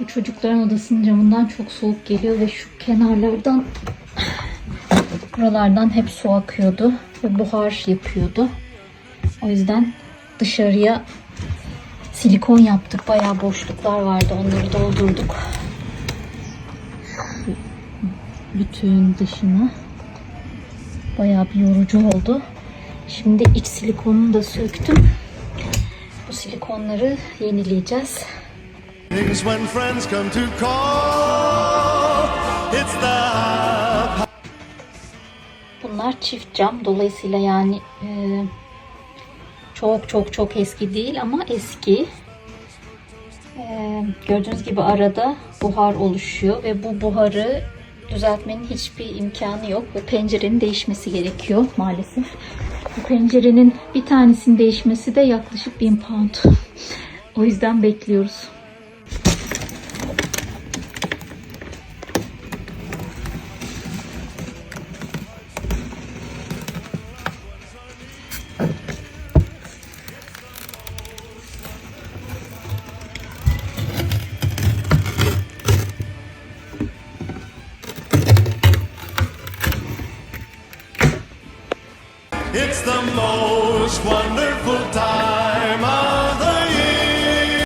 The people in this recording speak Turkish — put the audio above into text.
Bu çocukların odasının camından çok soğuk geliyor ve şu kenarlardan buralardan hep su akıyordu ve buhar yapıyordu. O yüzden dışarıya silikon yaptık. Bayağı boşluklar vardı. Onları doldurduk. Bütün dışını bayağı bir yorucu oldu. Şimdi iç silikonunu da söktüm. Bu silikonları yenileyeceğiz. Bunlar çift cam. Dolayısıyla yani e, çok çok çok eski değil ama eski. E, gördüğünüz gibi arada buhar oluşuyor ve bu buharı düzeltmenin hiçbir imkanı yok ve pencerenin değişmesi gerekiyor maalesef. Bu pencerenin bir tanesinin değişmesi de yaklaşık 1000 pound. O yüzden bekliyoruz. It's the most wonderful time.